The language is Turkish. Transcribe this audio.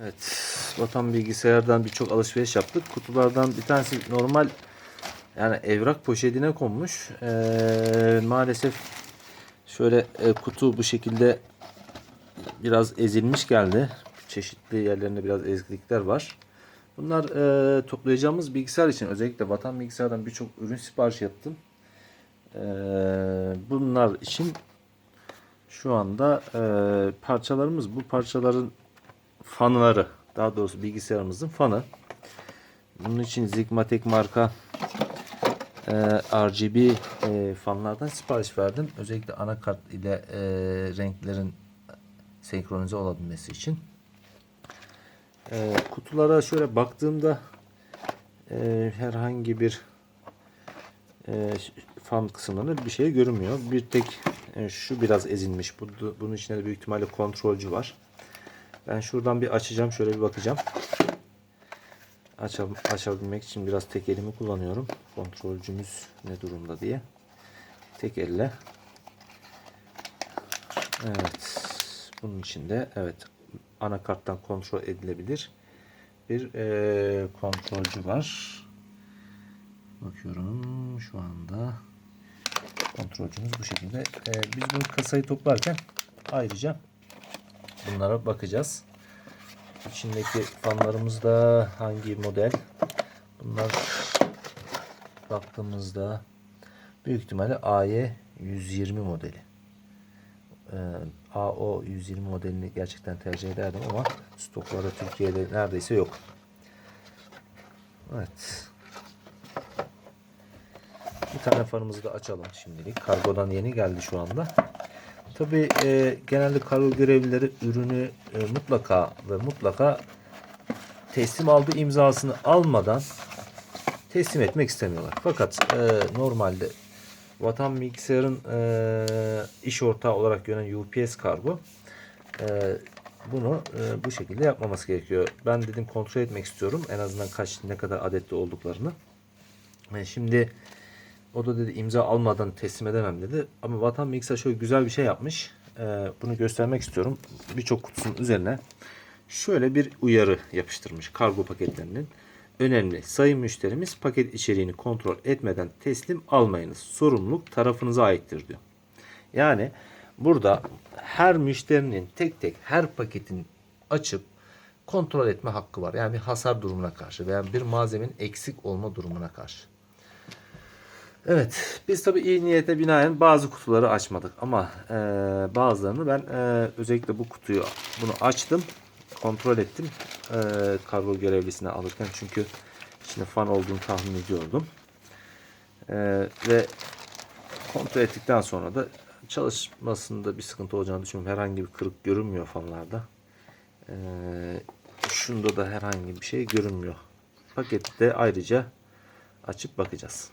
Evet, Vatan Bilgisayar'dan birçok alışveriş yaptık. Kutulardan bir tanesi normal yani evrak poşetine konmuş. Ee, maalesef şöyle e, kutu bu şekilde biraz ezilmiş geldi. Çeşitli yerlerinde biraz eziklikler var. Bunlar e, toplayacağımız bilgisayar için özellikle Vatan Bilgisayar'dan birçok ürün sipariş yaptım. Ee, bunlar için şu anda e, parçalarımız bu parçaların fanları daha doğrusu bilgisayarımızın fanı. Bunun için Zigmatek marka e, RGB e, fanlardan sipariş verdim. Özellikle anakart ile e, renklerin senkronize olabilmesi için. E, kutulara şöyle baktığımda e, herhangi bir e, fan kısımlarında bir şey görünmüyor. Bir tek e, şu biraz ezilmiş. Bu, bunun içinde de büyük ihtimalle kontrolcü var. Ben şuradan bir açacağım. Şöyle bir bakacağım. Açab açabilmek için biraz tek elimi kullanıyorum. Kontrolcümüz ne durumda diye. Tek elle. Evet. Bunun içinde evet anakarttan kontrol edilebilir bir e, kontrolcü var. Bakıyorum şu anda kontrolcümüz bu şekilde. E, biz bu kasayı toplarken ayrıca bunlara bakacağız. İçindeki fanlarımız da hangi model? Bunlar baktığımızda büyük ihtimalle AY 120 modeli. Ee, AO 120 modelini gerçekten tercih ederdim ama stoklarda Türkiye'de neredeyse yok. Evet. Bir tane fanımızı da açalım şimdilik. Kargodan yeni geldi şu anda. Tabi e, genelde kargo görevlileri ürünü e, mutlaka ve mutlaka teslim aldığı imzasını almadan teslim etmek istemiyorlar. Fakat e, normalde Vatan Bilgisayar'ın e, iş ortağı olarak gören UPS Kargo e, bunu e, bu şekilde yapmaması gerekiyor. Ben dedim kontrol etmek istiyorum. En azından kaç ne kadar adetli olduklarını. E, şimdi o da dedi imza almadan teslim edemem dedi. Ama Vatan Bilgisayar şöyle güzel bir şey yapmış. E, bunu göstermek istiyorum. Birçok kutusunun üzerine şöyle bir uyarı yapıştırmış kargo paketlerinin. Önemli. Sayın müşterimiz paket içeriğini kontrol etmeden teslim almayınız. Sorumluluk tarafınıza aittir diyor. Yani burada her müşterinin tek tek her paketin açıp kontrol etme hakkı var. Yani bir hasar durumuna karşı veya bir malzemenin eksik olma durumuna karşı. Evet, biz tabii iyi niyete binaen bazı kutuları açmadık ama e, bazılarını ben e, özellikle bu kutuyu bunu açtım, kontrol ettim e, kargo görevlisine alırken çünkü içinde fan olduğunu tahmin ediyordum E, ve kontrol ettikten sonra da çalışmasında bir sıkıntı olacağını düşünmüyorum. Herhangi bir kırık görünmüyor fanlarda. E, şunda da herhangi bir şey görünmüyor. Pakette ayrıca açıp bakacağız.